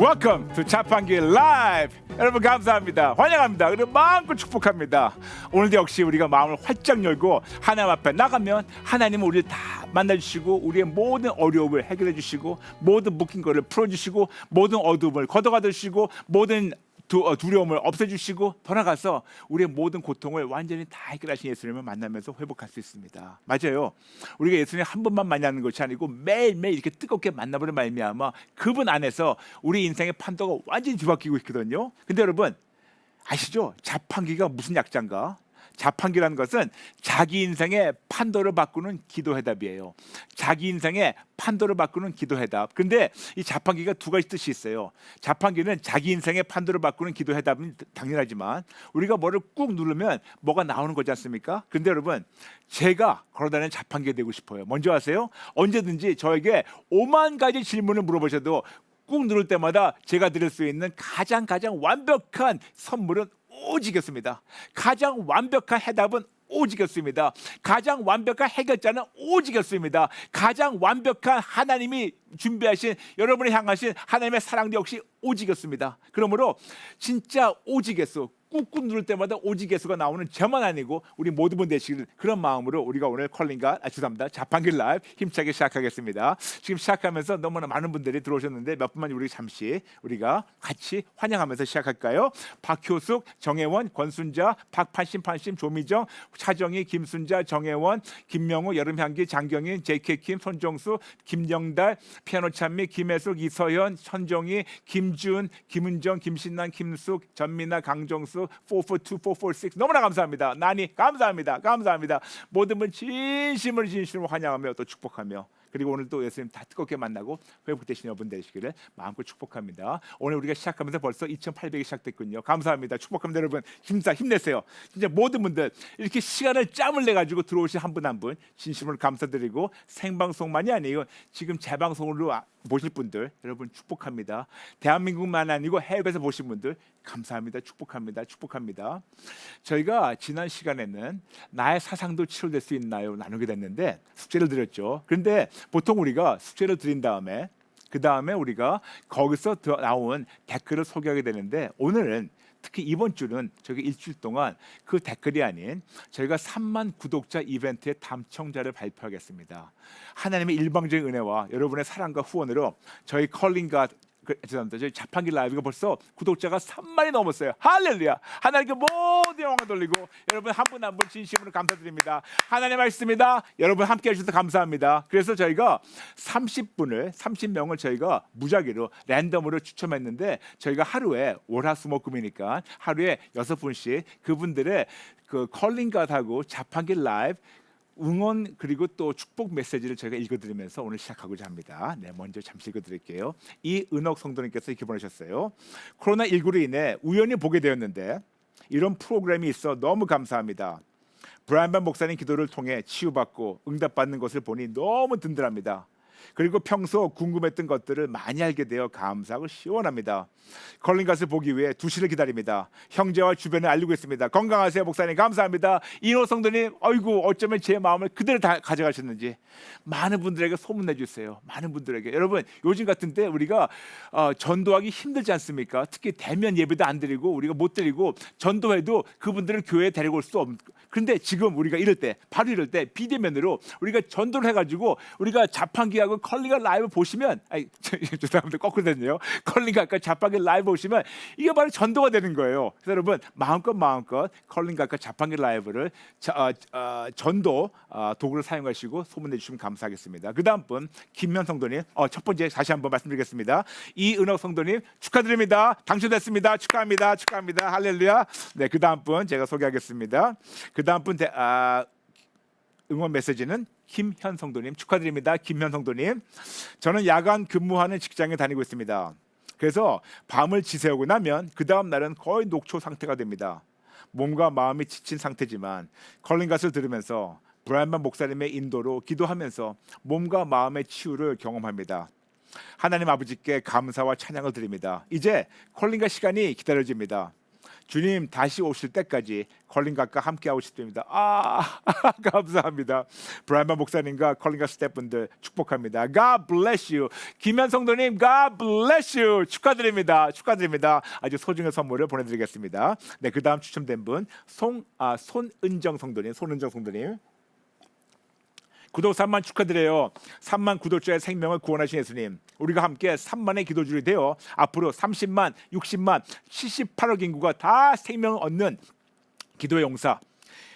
Welcome to 자판기 라이브. 여러분 감사합니다. 환영합니다. 그리고 마음껏 축복합니다. 오늘도 역시 우리가 마음을 활짝 열고 하나님 앞에 나가면 하나님은 우리를 다 만나주시고 우리의 모든 어려움을 해결해 주시고 모든 묶인 거를 풀어주시고 모든 어둠을 걷어가 주시고 모든 두, 어, 두려움을 없애주시고 돌아가서 우리의 모든 고통을 완전히 다 해결하신 예수님을 만나면서 회복할 수 있습니다. 맞아요. 우리가 예수님 한 번만 만나는 것이 아니고 매일매일 이렇게 뜨겁게 만나보는 말미암아 그분 안에서 우리 인생의 판도가 완전히 뒤바뀌고 있거든요. 근데 여러분 아시죠? 자판기가 무슨 약자인가? 자판기라는 것은 자기 인생의 판도를 바꾸는 기도 해답이에요. 자기 인생의 판도를 바꾸는 기도 해답. 근데 이 자판기가 두 가지 뜻이 있어요. 자판기는 자기 인생의 판도를 바꾸는 기도 해답은 당연하지만 우리가 뭐를 꾹 누르면 뭐가 나오는 거지 않습니까? 근데 여러분 제가 걸어다니는 자판기가 되고 싶어요. 먼저 아세요? 언제든지 저에게 오만 가지 질문을 물어보셔도 꾹 누를 때마다 제가 드릴 수 있는 가장 가장 완벽한 선물은 오직이었습니다. 가장 완벽한 해답은 오직이었습니다. 가장 완벽한 해결자는 오직이었습니다. 가장 완벽한 하나님이 준비하신 여러분을 향하신 하나님의 사랑도 역시 오직이었습니다. 그러므로 진짜 오직에서 꾹꾹 누를 때마다 오직에서가 나오는 저만 아니고 우리 모두 분 되시길 그런 마음으로 우리가 오늘 컬링과 아, 죄송합니다 자판기 라이브 힘차게 시작하겠습니다. 지금 시작하면서 너무나 많은 분들이 들어오셨는데 몇 분만 우리 잠시 우리가 같이 환영하면서 시작할까요? 박효숙, 정혜원, 권순자, 박판심, 판심, 조미정, 차정희, 김순자, 정혜원, 김명우, 여름향기, 장경인, 제이케킴, 손정수, 김영달, 피아노 찬미, 김혜숙, 이서현, 천정희, 김준, 김은정, 김신난, 김숙, 전민아, 강정수, 442, 446 너무나 감사합니다. 나니 감사합니다. 감사합니다. 모든 분 진심으로 진심으로 환영하며 또 축복하며 그리고 오늘 또 예수님 다 뜨겁게 만나고 회복되신 여러분 되시기를 마음껏 축복합니다. 오늘 우리가 시작하면서 벌써 2,800이 시작됐군요. 감사합니다. 축복합니다, 여러분. 힘사 힘내세요. 진짜 모든 분들 이렇게 시간을 짬을 내 가지고 들어오신 한 분 한 분 진심으로 감사드리고 생방송만이 아니에요. 지금 재방송으로 아- 보실 분들 여러분 축복합니다. 대한민국만 아니고 해외에서 보신 분들 감사합니다. 축복합니다. 축복합니다. 저희가 지난 시간에는 나의 사상도 치료될 수 있나요? 나누게 됐는데 숙제를 드렸죠. 그런데 보통 우리가 숙제를 드린 다음에 그 다음에 우리가 거기서 더 나온 댓글을 소개하게 되는데 오늘은 특히 이번 주는 저희 일주일 동안 그 댓글이 아닌 저희가 3만 구독자 이벤트의 담청자를 발표하겠습니다. 하나님의 일방적인 은혜와 여러분의 사랑과 후원으로 저희 컬링과 그, 죄송합니다. 저희 자판기 라이브가 벌써 구독자가 3만이 넘었어요. 할렐루야. 하나님께 모든 영광 돌리고 여러분 한 분 한 분 진심으로 감사드립니다. 하나님 말씀입니다. 여러분 함께 해주셔서 감사합니다. 그래서 저희가 30분을 30명을 저희가 무작위로 랜덤으로 추첨했는데 저희가 하루에 월화수목금이니까 하루에 여섯 분씩 그분들의 그 컬링갓하고 자판기 라이브 응원 그리고 또 축복 메시지를 저희가 읽어드리면서 오늘 시작하고자 합니다. 네, 먼저 잠시 읽어드릴게요. 이 은옥 성도님께서 이렇게 보내셨어요. 코로나 19로 인해 우연히 보게 되었는데 이런 프로그램이 있어 너무 감사합니다. 브라이언 목사님 기도를 통해 치유받고 응답받는 것을 보니 너무 든든합니다. 그리고 평소 궁금했던 것들을 많이 알게 되어 감사하고 시원합니다. 컬링갓을 보기 위해 두 시를 기다립니다. 형제와 주변에 알리고 있습니다. 건강하세요, 목사님. 감사합니다. 이노 성도님, 어이구 어쩌면 제 마음을 그대로 다 가져가셨는지 많은 분들에게 소문내 주세요. 많은 분들에게 여러분 요즘 같은 때 우리가 어, 전도하기 힘들지 않습니까? 특히 대면 예배도 안 드리고 우리가 못 드리고 전도해도 그분들을 교회에 데리고 올 수 없. 그런데 지금 우리가 이럴 때 바로 이럴 때 비대면으로 우리가 전도를 해가지고 우리가 자판기하고 컬링가 라이브 보시면 아니 저- 죄송합니다 거꾸로 됐네요. 컬링가 아까 자판기 라이브 보시면 이게 바로 전도가 되는 거예요. 그래서 여러분 마음껏 마음껏 컬링가 아까 자판기 라이브를 자, 어, 어, 전도 어, 도구를 사용하시고 소문내 주시면 감사하겠습니다. 그 다음 분 김면 성도님 어, 첫 번째 다시 한번 말씀드리겠습니다. 이은옥 성도님 축하드립니다. 당첨됐습니다. 축하합니다. 축하합니다. 할렐루야. 네, 그 다음 분 제가 소개하겠습니다. 그 다음 분 대, 아, 응원 메시지는 김현 성도님 축하드립니다. 김현 성도님. 저는 야간 근무하는 직장에 다니고 있습니다. 그래서 밤을 지새우고 나면 그 다음 날은 거의 녹초 상태가 됩니다. 몸과 마음이 지친 상태지만 컬링갓을 들으면서 브라이언 목사님의 인도로 기도하면서 몸과 마음의 치유를 경험합니다. 하나님 아버지께 감사와 찬양을 드립니다. 이제 컬링갓 시간이 기다려집니다. 주님 다시 오실 때까지 컬린각과 함께 하고 싶습니다. 아 감사합니다. 브라이먼 목사님과 컬린각 스태프분들 축복합니다. God bless you. 김현 성도님 God bless you. 축하드립니다. 축하드립니다. 아주 소중한 선물을 보내드리겠습니다. 네, 그 다음 추첨된 분 송, 아, 손은정 성도님, 손은정 성도님. 구독 3만 축하드려요. 3만 구독자의 생명을 구원하신 예수님. 우리가 함께 3만의 기도줄이 되어 앞으로 30만, 60만, 78억 인구가 다 생명을 얻는 기도의 용사.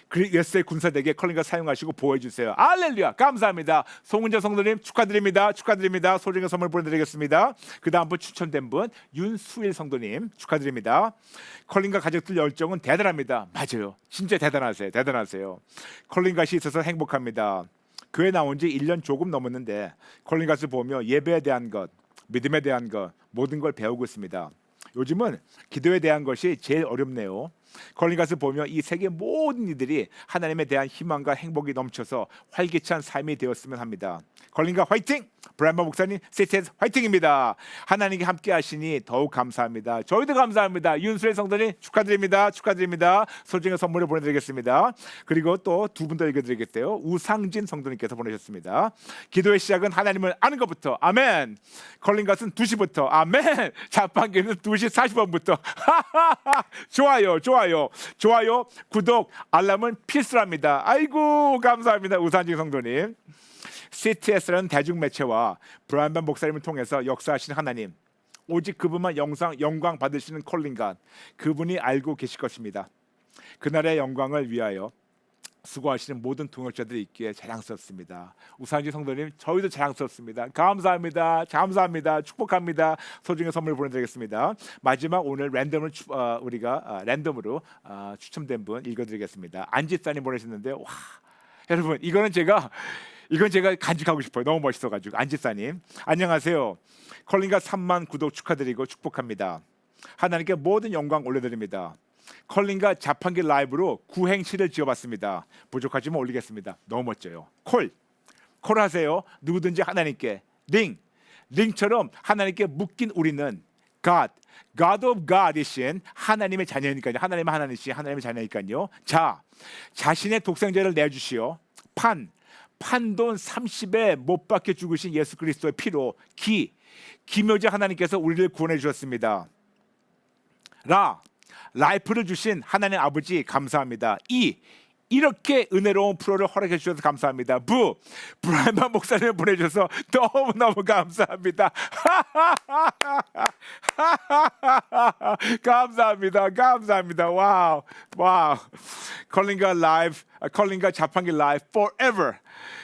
그 예수의 군사대게 컬링가 사용하시고 보호해 주세요. 알렐루야. 감사합니다. 송은정 성도님 축하드립니다. 축하드립니다. 소중한 선물 보내드리겠습니다. 그 다음 분 추천된 분 윤수일 성도님 축하드립니다. 컬링가 가족들 열정은 대단합니다. 맞아요. 진짜 대단하세요. 대단하세요. 컬링가시 있어서 행복합니다. 교회 나온 지 1년 조금 넘었는데 컬링가스 보며 예배에 대한 것, 믿음에 대한 것 모든 걸 배우고 있습니다. 요즘은 기도에 대한 것이 제일 어렵네요. 컬링가스 보며 이 세계 모든 이들이 하나님에 대한 희망과 행복이 넘쳐서 활기찬 삶이 되었으면 합니다. 컬링가 화이팅! 브라이머 목사님 세트에서 화이팅입니다. 하나님께 함께 하시니 더욱 감사합니다. 저희도 감사합니다. 윤수의 성도님 축하드립니다. 축하드립니다. 소중한 선물을 보내드리겠습니다. 그리고 또 두 분 더 읽어드리겠어요. 우상진 성도님께서 보내셨습니다. 기도의 시작은 하나님을 아는 것부터 아멘. 컬링갓은 2시부터 아멘. 자판기는 2시 40분부터 좋아요 좋아요 좋아요 구독 알람은 필수랍니다. 아이고 감사합니다. 우상진 성도님. CTS라는 대중매체와 브라이언 목사님을 통해서 역사하신 하나님 오직 그분만 영상 영광 받으시는 콜링간 그분이 알고 계실 것입니다. 그날의 영광을 위하여 수고하시는 모든 동역자들이 있기에 자랑스럽습니다. 우상지 성도님 저희도 자랑스럽습니다. 감사합니다. 감사합니다. 축복합니다. 소중한 선물 보내드리겠습니다. 마지막 오늘 랜덤을 추, 어, 우리가 어, 랜덤으로 어, 추첨된 분 읽어드리겠습니다. 안지사님 보내셨는데 와 여러분 이거는 제가 이건 제가 간직하고 싶어요. 너무 멋있어가지고 안지사님 안녕하세요. 컬링가 3만 구독 축하드리고 축복합니다. 하나님께 모든 영광 올려드립니다. 컬링과 자판기 라이브로 구행시를 지어봤습니다. 부족하지만 올리겠습니다. 너무 멋져요. 콜, 콜 하세요. 누구든지 하나님께 링, 링처럼 하나님께 묶인 우리는 God, God of God이신 하나님의 자녀니까요. 하나님의 하나님이신 하나님의 자녀니까요. 자, 자신의 독생자를 내주시오. 판, 판돈 30에 못 박혀 죽으신 예수 그리스도의 피로 기, 기묘자 하나님께서 우리를 구원해 주셨습니다. 라, 라이프를 주신 하나님 아버지 감사합니다. 이 이렇게 은혜로운 프로를 허락해 주셔서 감사합니다. 부 브라이만 목사님 보내주셔서 너무 너무 감사합니다. 감사합니다. 감사합니다. 와우 와우 컬링가 라이브 아, 컬링가 자판기 라이브 forever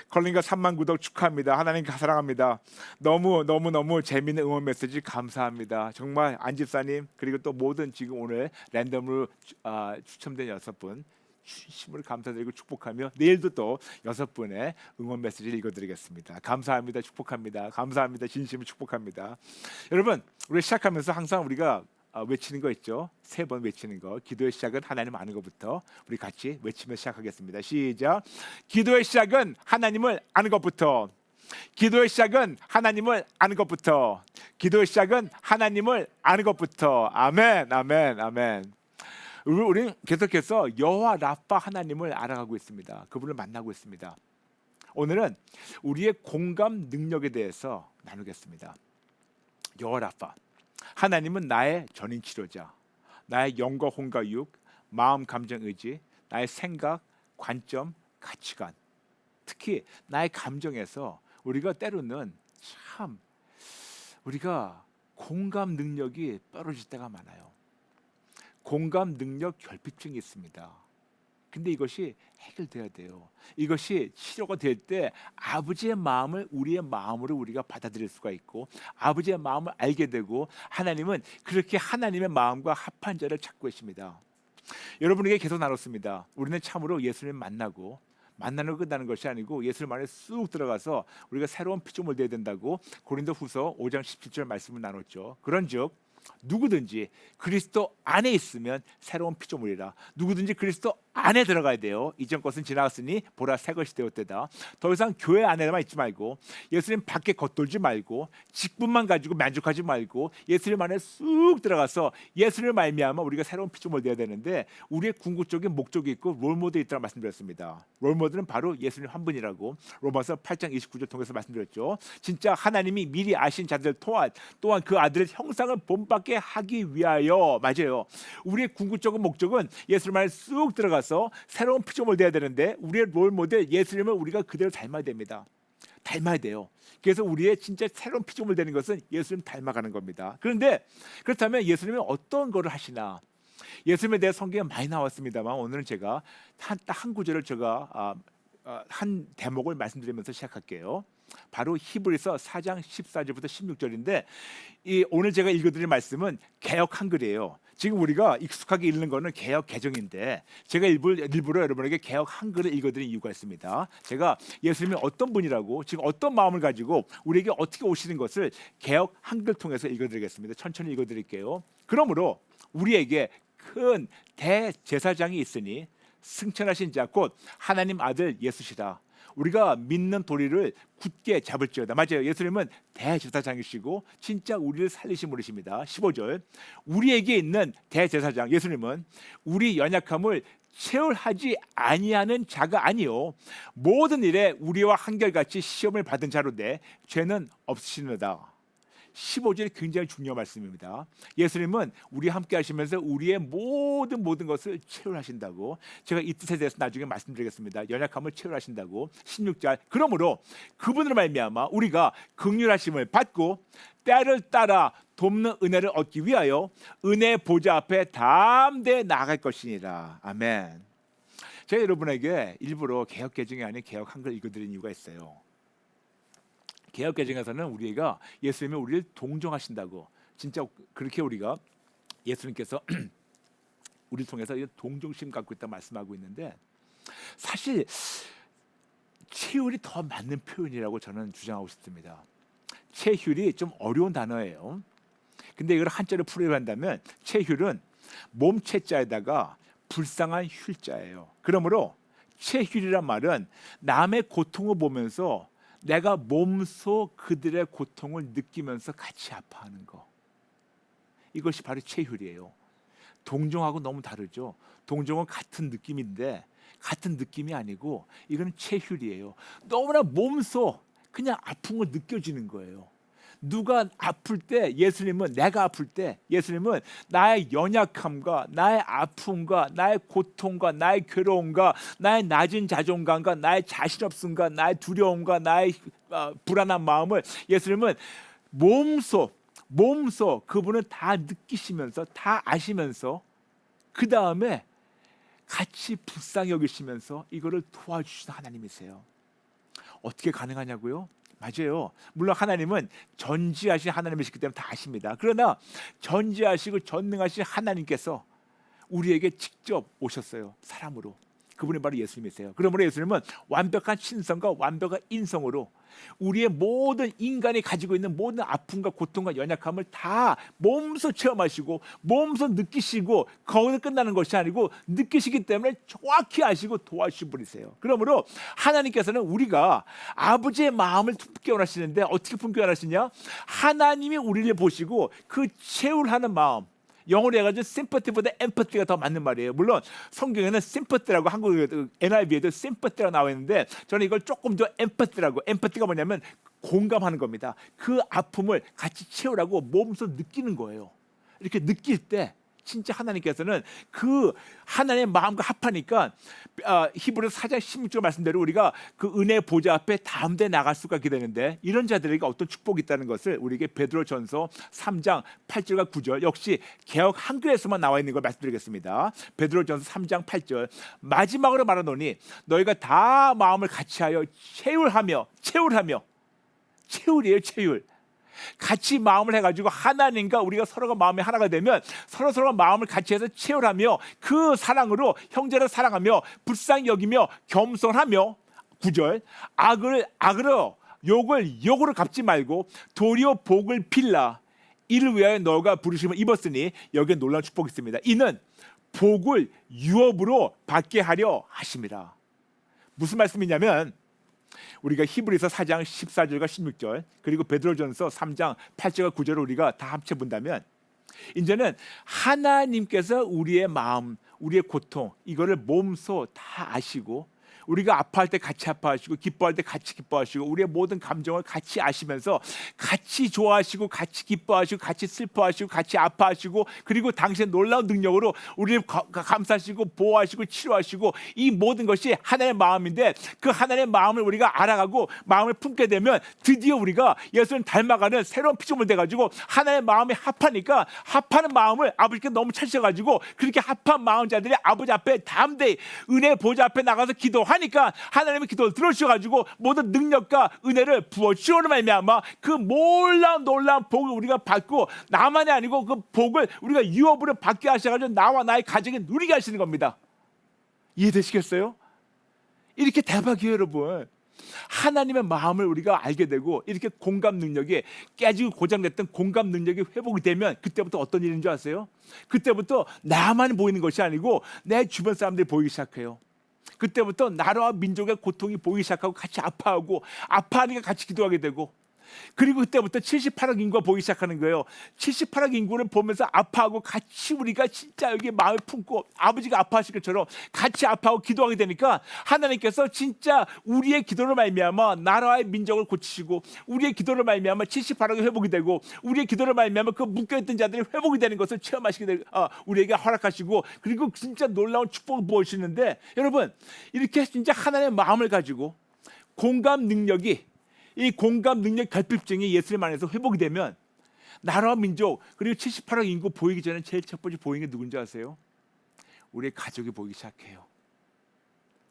컬링가 3만 구독 축하합니다. 하나님 사랑합니다. 너무 너무 너무 재미있는 응원 메시지 감사합니다. 정말 안 집사님 그리고 또 모든 지금 오늘 랜덤으로 아, 추첨된 여섯 분 진심으로 감사드리고 축복하며 내일도 또 여섯 분의 응원 메시지를 읽어드리겠습니다. 감사합니다. 축복합니다. 감사합니다. 진심으로 축복합니다. 여러분 우리 시작하면서 항상 우리가 아, 외치는 거 있죠. 세 번 외치는 거. 기도의 시작은 하나님 아는 것부터 우리 같이 외치며 시작하겠습니다. 시작. 기도의 시작은 하나님을 아는 것부터. 기도의 시작은 하나님을 아는 것부터. 기도의 시작은 하나님을 아는 것부터. 아멘, 아멘, 아멘. 우리 우리는 계속해서 여호와 라파 하나님을 알아가고 있습니다. 그분을 만나고 있습니다. 오늘은 우리의 공감 능력에 대해서 나누겠습니다. 여호와 라파 하나님은 나의 전인 치료자, 나의 영과 혼과 육, 마음, 감정, 의지, 나의 생각, 관점, 가치관, 특히 나의 감정에서 우리가 때로는 참 우리가 공감 능력이 떨어질 때가 많아요. 공감 능력 결핍증이 있습니다. 근데 이것이 해결돼야 돼요. 이것이 치료가 될 때 아버지의 마음을 우리의 마음으로 우리가 받아들일 수가 있고 아버지의 마음을 알게 되고 하나님은 그렇게 하나님의 마음과 합한 자를 찾고 계십니다. 여러분에게 계속 나눴습니다. 우리는 참으로 예수님 만나고 만나는 끝나는 것이 아니고 예수님 안에 쑥 들어가서 우리가 새로운 피조물 돼야 된다고 고린도 후서 5장 17절 말씀을 나눴죠. 그런즉 누구든지 그리스도 안에 있으면 새로운 피조물이라. 누구든지 그리스도 안에 들어가야 돼요. 이전 것은 지나갔으니 보라 새 것이 되었대다. 더 이상 교회 안에만 있지 말고 예수님 밖에 겉돌지 말고 직분만 가지고 만족하지 말고 예수님 안에 쑥 들어가서 예수를 말미암아 우리가 새로운 피조물 돼야 되는데 우리의 궁극적인 목적이 있고 롤모델이 있다고 말씀드렸습니다. 롤모델은 바로 예수님 한 분이라고 로마서 8장 29절 통해서 말씀드렸죠. 진짜 하나님이 미리 아신 자들 또한 또한 그 아들의 형상을 본받게 하기 위하여. 맞아요. 우리의 궁극적인 목적은 예수님 안에 쑥 들어가 서 새로운 피조물 돼야 되는데 우리의 롤 모델 예수님을 우리가 그대로 닮아야 됩니다 닮아야 돼요. 그래서 우리의 진짜 새로운 피조물 되는 것은 예수님 닮아가는 겁니다. 그런데 그렇다면 예수님이 어떤 거를 하시나? 예수님에 대해 성경에 많이 나왔습니다만 오늘은 제가 한, 딱한 구절을 제가 아, 아, 한 대목을 말씀드리면서 시작할게요. 바로 히브리서 4장 14절부터 16절인데 이 오늘 제가 읽어드릴 말씀은 개역 한글이에요. 지금 우리가 익숙하게 읽는 거는 개역 개정인데 제가 일부러, 일부러 여러분에게 개역 한글을 읽어드린 이유가 있습니다. 제가 예수님이 어떤 분이라고 지금 어떤 마음을 가지고 우리에게 어떻게 오시는 것을 개역 한글 통해서 읽어드리겠습니다. 천천히 읽어드릴게요. 그러므로 우리에게 큰 대제사장이 있으니 승천하신 자 곧 하나님 아들 예수시라. 우리가 믿는 도리를 굳게 잡을지어다. 맞아요. 예수님은 대제사장이시고 진짜 우리를 살리신 분이십니다. 15절. 우리에게 있는 대제사장 예수님은 우리 연약함을 체월하지 아니하는 자가 아니요 모든 일에 우리와 한결같이 시험을 받은 자로되 죄는 없으시느다. 15절이 굉장히 중요한 말씀입니다. 예수님은 우리 함께 하시면서 우리의 모든 모든 것을 체휼하신다고 제가 이 뜻에 대해서 나중에 말씀드리겠습니다. 연약함을 체휼하신다고 16절. 그러므로 그분으로 말미암아 우리가 긍휼하심을 받고 때를 따라 돕는 은혜를 얻기 위하여 은혜 보좌 앞에 담대 나아갈 것이니라. 아멘. 제가 여러분에게 일부러 개혁 개정이 아닌 개혁 한글 읽어드린 이유가 있어요. 개혁 개정에서는 우리가 예수님이 우리를 동정하신다고 진짜 그렇게 우리가 예수님께서 우리를 통해서 이 동정심 갖고 있다 말씀하고 있는데 사실 체휼이 더 맞는 표현이라고 저는 주장하고 싶습니다. 체휼이 좀 어려운 단어예요. 근데 이걸 한자로 풀이를 한다면 체휼은 몸체자에다가 불쌍한 휼자예요. 그러므로 체휼이란 말은 남의 고통을 보면서 내가 몸소 그들의 고통을 느끼면서 같이 아파하는 거. 이것이 바로 체휼이에요. 동정하고 너무 다르죠. 동정은 같은 느낌인데 같은 느낌이 아니고 이거는 체휼이에요. 너무나 몸소 그냥 아픈 거 느껴지는 거예요. 누가 아플 때 예수님은 내가 아플 때 예수님은 나의 연약함과 나의 아픔과 나의 고통과 나의 괴로움과 나의 낮은 자존감과 나의 자신 없음과 나의 두려움과 나의 어, 불안한 마음을 예수님은 몸소 몸소 그분은 다 느끼시면서 다 아시면서 그 다음에 같이 불쌍히 여기시면서 이거를 도와주시는 하나님이세요. 어떻게 가능하냐고요? 맞아요. 물론 하나님은 전지하신 하나님이시기 때문에 다 아십니다. 그러나 전지하시고 전능하신 하나님께서 우리에게 직접 오셨어요. 사람으로. 그분이 바로 예수님이세요. 그러므로 예수님은 완벽한 신성과 완벽한 인성으로 우리의 모든 인간이 가지고 있는 모든 아픔과 고통과 연약함을 다 몸소 체험하시고 몸소 느끼시고 거기서 끝나는 것이 아니고 느끼시기 때문에 정확히 아시고 도와주신 분이세요. 그러므로 하나님께서는 우리가 아버지의 마음을 품게 원하시는데 어떻게 품게 원하시냐? 하나님이 우리를 보시고 그 채울하는 마음 영어로 해가지고 sympathy보다 empathy가 더 맞는 말이에요. 물론 성경에는 sympathy라고 한국에도 NIV에도 sympathy가 나와 있는데 저는 이걸 조금 더 empathy라고 empathy가 뭐냐면 공감하는 겁니다. 그 아픔을 같이 채우라고 몸소 느끼는 거예요. 이렇게 느낄 때 진짜 하나님께서는 그 하나님의 마음과 합하니까 어, 히브리서 4장 16절 말씀대로 우리가 그 은혜 보좌 앞에 다음대 나갈 수가 있게 되는데 이런 자들에게 어떤 축복이 있다는 것을 우리에게 베드로 전서 3장 8절과 9절 역시 개혁 한글에서만 나와 있는 걸 말씀드리겠습니다. 베드로 전서 3장 8절 마지막으로 말하노니 너희가 다 마음을 같이하여 채울하며 채울하며 채울이에요 채울 같이 마음을 해가지고 하나님과 우리가 서로가 마음이 하나가 되면 서로 서로가 마음을 같이 해서 채울하며 그 사랑으로 형제를 사랑하며 불쌍히 여기며 겸손하며 구절 악을 악으로 욕을 욕으로 갚지 말고 도리어 복을 빌라 이를 위하여 너가 부르심을 입었으니 여기에 놀라운 축복이 있습니다. 이는 복을 유업으로 받게 하려 하심이라. 무슨 말씀이냐면 우리가 히브리서 4장 14절과 16절 그리고 베드로전서 3장 8절과 9절을 우리가 다 합쳐 본다면 이제는 하나님께서 우리의 마음, 우리의 고통 이거를 몸소 다 아시고 우리가 아파할 때 같이 아파하시고 기뻐할 때 같이 기뻐하시고 우리의 모든 감정을 같이 아시면서 같이 좋아하시고 같이 기뻐하시고 같이 슬퍼하시고 같이 아파하시고 그리고 당신의 놀라운 능력으로 우리를 감싸시고 보호하시고 치료하시고 이 모든 것이 하나님의 마음인데 그 하나님의 마음을 우리가 알아가고 마음을 품게 되면 드디어 우리가 예수를 닮아가는 새로운 피조물 돼가지고 하나님의 마음이 합하니까 합하는 마음을 아버지께 너무 찾으셔가지고 그렇게 합한 마음자들이 아버지 앞에 담대히 은혜 보좌 앞에 나가서 기도하니 까 하나님의 기도를 들어주셔가지고 모든 능력과 은혜를 부어주오는 말미암아 그 놀라운 놀라운 복을 우리가 받고 나만이 아니고 그 복을 우리가 유업으로 받게 하셔가지고 나와 나의 가정에 누리게 하시는 겁니다. 이해되시겠어요? 이렇게 대박이에요, 여러분. 하나님의 마음을 우리가 알게 되고 이렇게 공감 능력이 깨지고 고장됐던 공감 능력이 회복이 되면 그때부터 어떤 일인 줄 아세요? 그때부터 나만 보이는 것이 아니고 내 주변 사람들이 보이기 시작해요. 그때부터 나라와 민족의 고통이 보이기 시작하고 같이 아파하고 아파하니까 같이 기도하게 되고 그리고 그때부터 78억 인구가 보이기 시작하는 거예요. 78억 인구를 보면서 아파하고 같이 우리가 진짜 여기 마음을 품고 아버지가 아파하실 것처럼 같이 아파하고 기도하게 되니까 하나님께서 진짜 우리의 기도를 말미암아 나라의 민족을 고치시고 우리의 기도를 말미암아 78억이 회복이 되고 우리의 기도를 말미암아 그 묶여있던 자들이 회복이 되는 것을 체험하시게 되 아, 우리에게 허락하시고 그리고 진짜 놀라운 축복을 부어주시는데 여러분 이렇게 진짜 하나님의 마음을 가지고 공감 능력이 이 공감 능력 결핍증이 예수님 안에서 회복이 되면 나라와 민족 그리고 78억 인구 보이기 전에 제일 첫 번째 보이는 게 누군지 아세요? 우리의 가족이 보이기 시작해요.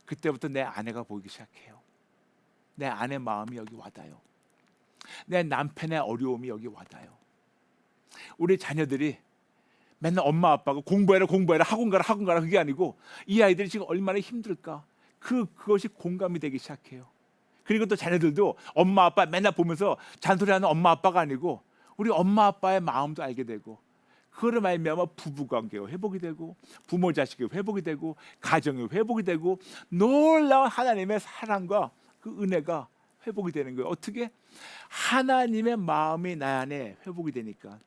그때부터 내 아내가 보이기 시작해요. 내 아내 마음이 여기 와닿아요. 내 남편의 어려움이 여기 와닿아요. 우리 자녀들이 맨날 엄마 아빠가 공부해라 공부해라 학원 가라 학원 가라 그게 아니고 이 아이들이 지금 얼마나 힘들까 그 그것이 공감이 되기 시작해요. 그리고 또 자녀들도 엄마 아빠 맨날 보면서 잔소리하는 엄마 아빠가 아니고 우리 엄마 아빠의 마음도 알게 되고 그거를 말미암아 부부 관계가 회복이 되고 부모 자식이 회복이 되고 가정이 회복이 되고 놀라운 하나님의 사랑과 그 은혜가 회복이 되는 거예요. 어떻게? 하나님의 마음이 나 안에 회복이 되니까.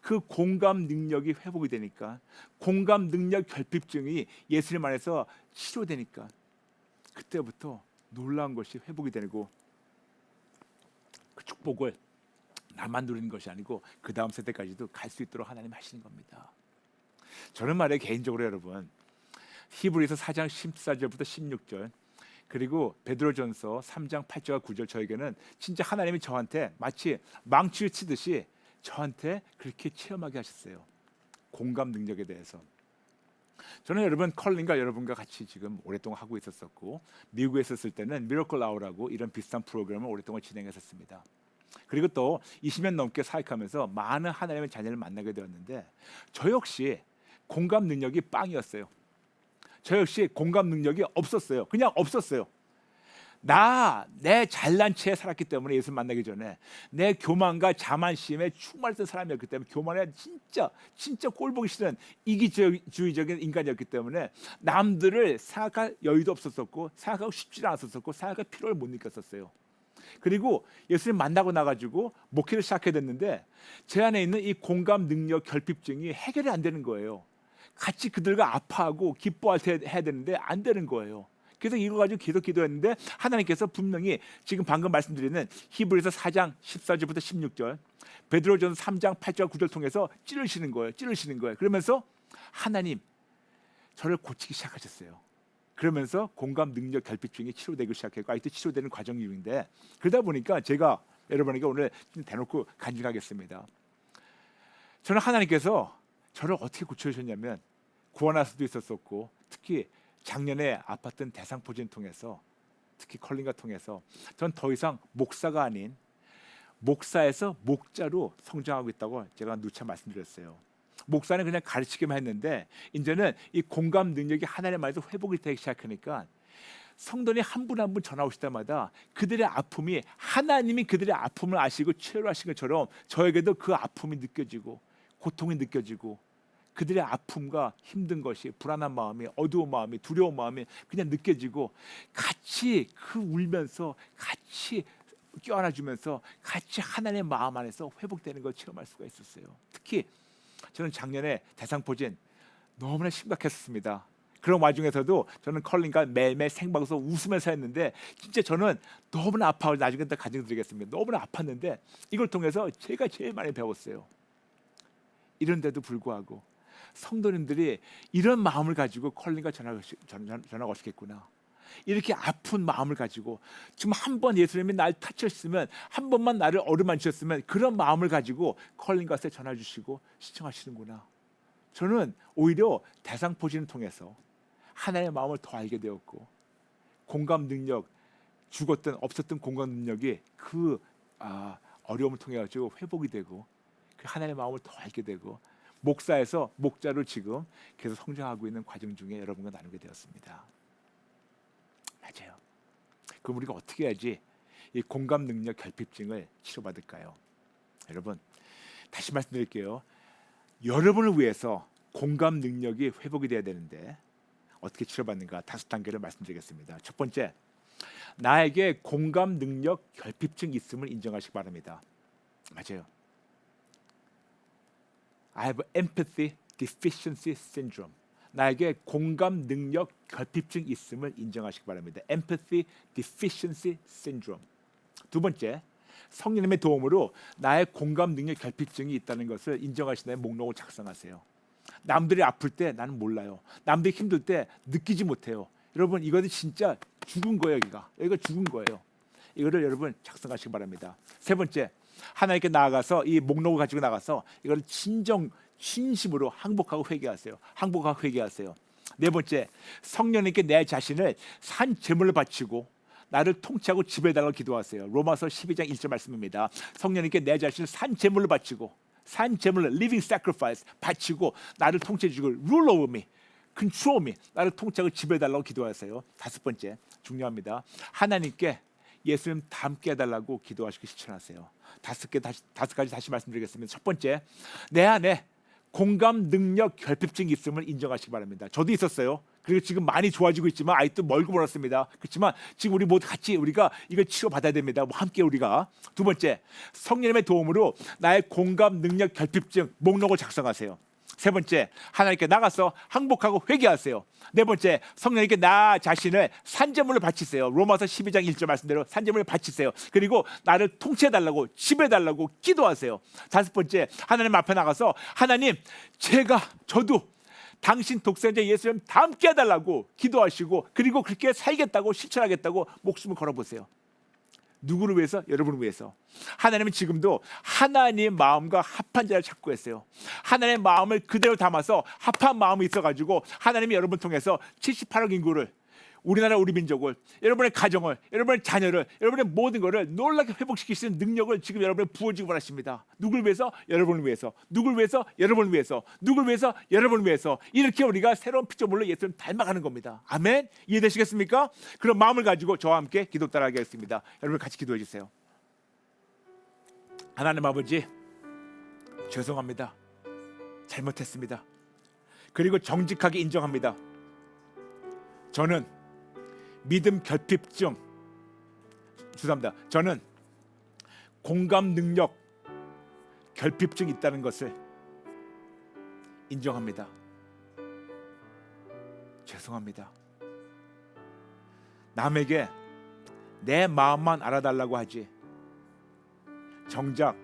그 공감 능력이 회복이 되니까. 공감 능력 결핍증이 예수님 안에서 치료되니까. 그때부터 놀라운 것이 회복이 되고 그 축복을 나만 누리는 것이 아니고 그 다음 세대까지도 갈 수 있도록 하나님 하시는 겁니다. 저는 말해 개인적으로 여러분 히브리서 4장 14절부터 16절 그리고 베드로전서 3장 8절과 9절 저에게는 진짜 하나님이 저한테 마치 망치를 치듯이 저한테 그렇게 체험하게 하셨어요. 공감 능력에 대해서. 저는 여러분 컬링과 여러분과 같이 지금 오랫동안 하고 있었었고 미국에 있었을 때는 미러클 아우라고 이런 비슷한 프로그램을 오랫동안 진행했었습니다. 그리고 또 20년 넘게 사역하면서 많은 하나님의 자녀를 만나게 되었는데 저 역시 공감 능력이 빵이었어요. 저 역시 공감 능력이 없었어요. 그냥 없었어요. 나 내 잘난 체에 살았기 때문에 예수 만나기 전에 내 교만과 자만심에 충만했던 사람이었기 때문에 교만에 진짜 진짜 꼴보기 싫은 이기주의적인 인간이었기 때문에 남들을 생각할 여유도 없었었고 생각하고 싶지 않았었고 생각할 필요를 못 느꼈었어요. 그리고 예수님 만나고 나가지고 목회를 시작하게 됐는데 제 안에 있는 이 공감 능력 결핍증이 해결이 안 되는 거예요. 같이 그들과 아파하고 기뻐할 때 해야 되는데 안 되는 거예요. 그래서 이거 가지고 계속 기도했는데 하나님께서 분명히 지금 방금 말씀드리는 히브리서 4장 14절부터 16절, 베드로전서 3장 8절 9절 통해서 찌르시는 거예요. 찌르시는 거예요. 그러면서 하나님 저를 고치기 시작하셨어요. 그러면서 공감 능력 결핍증이 치료되기 시작했고 아직도 치료되는 과정 중인데 그러다 보니까 제가 여러분에게 오늘 대놓고 간증하겠습니다. 저는 하나님께서 저를 어떻게 고쳐주셨냐면 구원할 수도 있었었고 특히 작년에 아팠던 대상포진 통해서 특히 컬링과 통해서 전 더 이상 목사가 아닌 목사에서 목자로 성장하고 있다고 제가 누차 말씀드렸어요. 목사는 그냥 가르치기만 했는데 이제는 이 공감 능력이 하나님의 말에서 회복이 되기 시작하니까 성도님 한 분 한 분 전화 오실 때마다 그들의 아픔이 하나님이 그들의 아픔을 아시고 치료하신 것처럼 저에게도 그 아픔이 느껴지고 고통이 느껴지고 그들의 아픔과 힘든 것이 불안한 마음이 어두운 마음이 두려운 마음이 그냥 느껴지고 같이 그 울면서 같이 껴안아 주면서 같이 하나님의 마음 안에서 회복되는 걸 체험할 수가 있었어요. 특히 저는 작년에 대상포진 너무나 심각했습니다. 그런 와중에서도 저는 컬링과 매일매일 생방송 웃으면서 했는데 진짜 저는 너무나 아파요. 나중에 또 가정드리겠습니다. 너무나 아팠는데 이걸 통해서 제가 제일 많이 배웠어요. 이런데도 불구하고 성도님들이 이런 마음을 가지고 컬링과 전화 전화 전화 거시겠구나. 이렇게 아픈 마음을 가지고 지금 한 번 예수님이 날 타치셨으면 한 번만 나를 어루만지셨으면 그런 마음을 가지고 컬링과세 전화 주시고 시청하시는구나. 저는 오히려 대상 포진을 통해서 하나의 마음을 더 알게 되었고 공감 능력 죽었던 없었던 공감 능력이 그 아, 어려움을 통해 가지고 회복이 되고 그 하나님의 마음을 더 알게 되고 목사에서 목자로 지금 계속 성장하고 있는 과정 중에 여러분과 나누게 되었습니다. 맞아요. 그럼 우리가 어떻게 해야지 이 공감 능력 결핍증을 치료받을까요? 여러분 다시 말씀드릴게요. 여러분을 위해서 공감 능력이 회복이 돼야 되는데 어떻게 치료받는가 다섯 단계를 말씀드리겠습니다. 첫 번째, 나에게 공감 능력 결핍증 있음을 인정하시기 바랍니다. 맞아요. I have empathy deficiency syndrome. 나에게 공감 능력 결핍증 있음을 인정하시기 바랍니다. empathy deficiency syndrome. 두 번째, 성령님의 도움으로 나의 공감 능력 결핍증이 있다는 것을 인정하시는 목록을 작성하세요. 남들이 아플 때 나는 몰라요. 남들이 힘들 때 느끼지 못해요. 여러분 이거는 진짜 죽은 거예요. 여기가 여기가 죽은 거예요. 이거를 여러분 작성하시기 바랍니다. 세 번째 하나님께 나아가서 이 목록을 가지고 나가서 이걸 진정 진심으로 항복하고 회개하세요. 항복하고 회개하세요. 네 번째 성령님께 내 자신을 산 제물로 바치고 나를 통치하고 지배달라고 기도하세요. 로마서 12장 1절 말씀입니다. 성령님께 내 자신을 산 제물로 바치고 산 제물로 living sacrifice 바치고 나를 통치해 주고 rule over me, control me, 나를 통치하고 지배달라고 기도하세요. 다섯 번째 중요합니다. 하나님께 예수님 닮게 해달라고 기도하시고 실천하세요. 다섯 개 다시 다섯 가지 다시 말씀드리겠습니다. 첫 번째 내 안에 공감 능력 결핍증이 있음을 인정하시기 바랍니다. 저도 있었어요. 그리고 지금 많이 좋아지고 있지만 아직도 멀고 멀었습니다. 그렇지만 지금 우리 모두 같이 우리가 이걸 치료 받아야 됩니다. 뭐 함께 우리가 두 번째 성령님의 도움으로 나의 공감 능력 결핍증 목록을 작성하세요. 세 번째 하나님께 나가서 항복하고 회개하세요. 네 번째 성령님께 나 자신을 산재물로 바치세요. 로마서 12장 1절 말씀대로 산재물을 바치세요. 그리고 나를 통치해 달라고 지배 달라고 기도하세요. 다섯 번째 하나님 앞에 나가서 하나님 제가 저도 당신 독생자 예수님 닮게 해달라고 기도하시고 그리고 그렇게 살겠다고 실천하겠다고 목숨을 걸어보세요. 누구를 위해서? 여러분을 위해서. 하나님은 지금도 하나님 마음과 합한 자를 찾고 있어요. 하나님의 마음을 그대로 담아서 합한 마음이 있어가지고 하나님이 여러분 통해서 78억 인구를 우리나라 우리 민족을 여러분의 가정을 여러분의 자녀를 여러분의 모든 것을 놀랍게 회복시킬 수 있는 능력을 지금 여러분에 부어주고 원하십니다. 누굴 위해서? 여러분을 위해서. 누굴 위해서? 여러분을 위해서. 누굴 위해서? 여러분을 위해서. 이렇게 우리가 새로운 피조물로 예수님 닮아가는 겁니다. 아멘. 이해되시겠습니까? 그런 마음을 가지고 저와 함께 기도 따라하겠습니다. 여러분 같이 기도해 주세요. 하나님 아버지 죄송합니다. 잘못했습니다. 그리고 정직하게 인정합니다. 저는 믿음 결핍증 죄송합니다. 저는 공감 능력 결핍증이 있다는 것을 인정합니다. 죄송합니다. 남에게 내 마음만 알아달라고 하지. 정작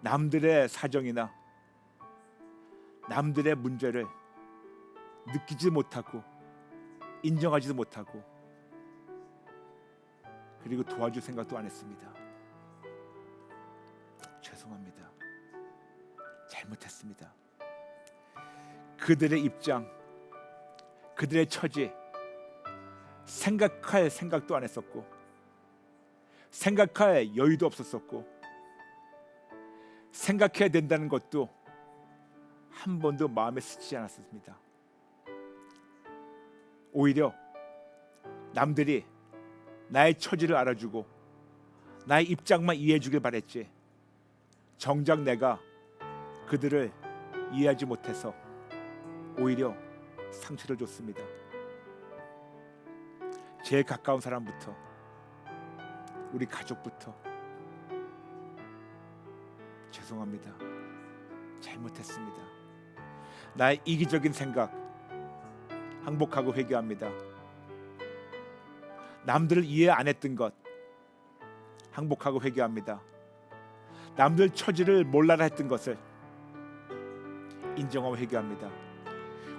남들의 사정이나 남들의 문제를 느끼지 못하고 인정하지도 못하고 그리고 도와줄 생각도 안 했습니다. 죄송합니다. 잘못했습니다. 그들의 입장, 그들의 처지 생각할 생각도 안 했었고 생각할 여유도 없었었고 생각해야 된다는 것도 한 번도 마음에 스치지 않았습니다. 오히려 남들이 나의 처지를 알아주고 나의 입장만 이해해 주길 바랬지. 정작 내가 그들을 이해하지 못해서 오히려 상처를 줬습니다. 제일 가까운 사람부터 우리 가족부터 죄송합니다. 잘못했습니다. 나의 이기적인 생각 항복하고 회개합니다. 남들을 이해 안 했던 것 항복하고 회개합니다. 남들 처지를 몰라라 했던 것을 인정하고 회개합니다.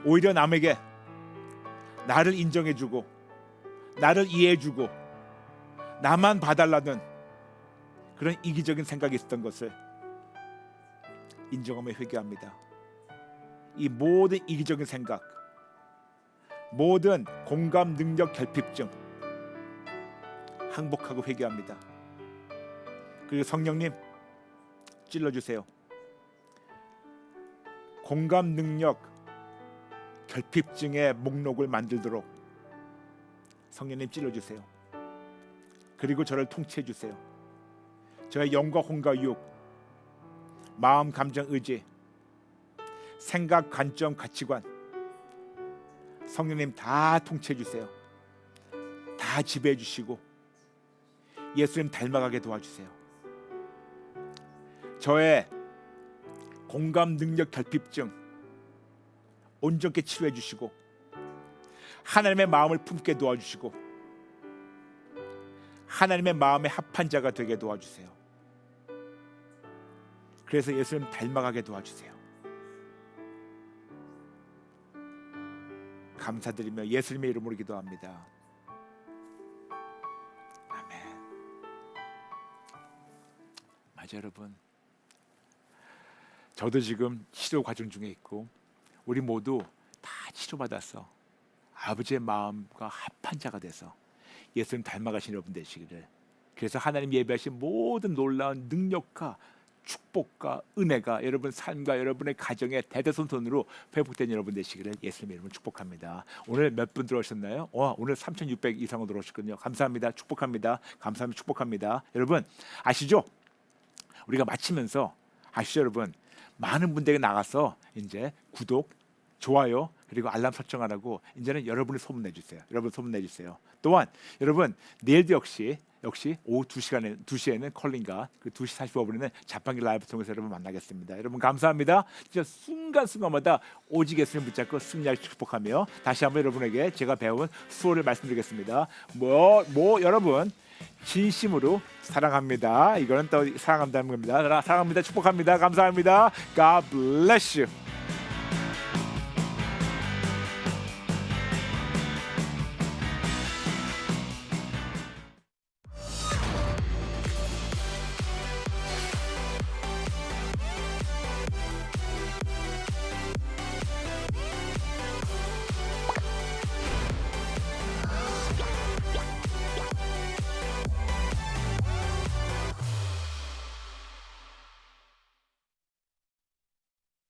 오히려 남에게 나를 인정해주고 나를 이해해주고 나만 봐달라는 그런 이기적인 생각이 있었던 것을 인정하며 회개합니다. 이 모든 이기적인 생각, 모든 공감 능력 결핍증 항복하고 회개합니다. 그리고 성령님 찔러 주세요. 공감 능력 결핍증의 목록을 만들도록 성령님 찔러 주세요. 그리고 저를 통치해 주세요. 저의 영과 혼과 육, 마음, 감정, 의지, 생각, 관점, 가치관 성령님 다 통치해 주세요. 다 지배해 주시고 예수님 닮아가게 도와주세요. 저의 공감 능력 결핍증 온전케 치료해 주시고 하나님의 마음을 품게 도와주시고 하나님의 마음에 합한 자가 되게 도와주세요. 그래서 예수님 닮아가게 도와주세요. 감사드리며 예수님의 이름으로 기도합니다. 맞아 여러분. 저도 지금 치료 과정 중에 있고 우리 모두 다 치료받아서 아버지의 마음과 합한 자가 돼서 예수님 닮아가신 여러분 되시기를 그래서 하나님 예배하신 모든 놀라운 능력과 축복과 은혜가 여러분 삶과 여러분의 가정에 대대손손으로 회복된 여러분 되시기를 예수님의 이름으로 축복합니다. 오늘 몇 분 들어오셨나요? 와, 오늘 3,600 이상 으로 들어오셨거든요. 감사합니다. 축복합니다. 감사합니다. 축복합니다. 여러분 아시죠? 우리가 마치면서 아시죠, 여러분? 많은 분들에게 나가서 이제 구독, 좋아요 그리고 알람 설정하라고 이제는 여러분이 소문 내 주세요. 여러분 소문 내 주세요. 또한 여러분 내일도 역시 역시 오후 2시간에 2시에는 컬링과 그 2시 45분에는 자판기 라이브 통해서 여러분 만나겠습니다. 여러분 감사합니다. 진짜 순간순간마다 오직 예수님 붙잡고 승리할 축복하며 다시 한번 여러분에게 제가 배운 수호를 말씀드리겠습니다. 뭐뭐 여러분 진심으로 사랑합니다. 이거는 또 사랑한다는 겁니다. 사랑합니다. 축복합니다. 감사합니다. God bless you.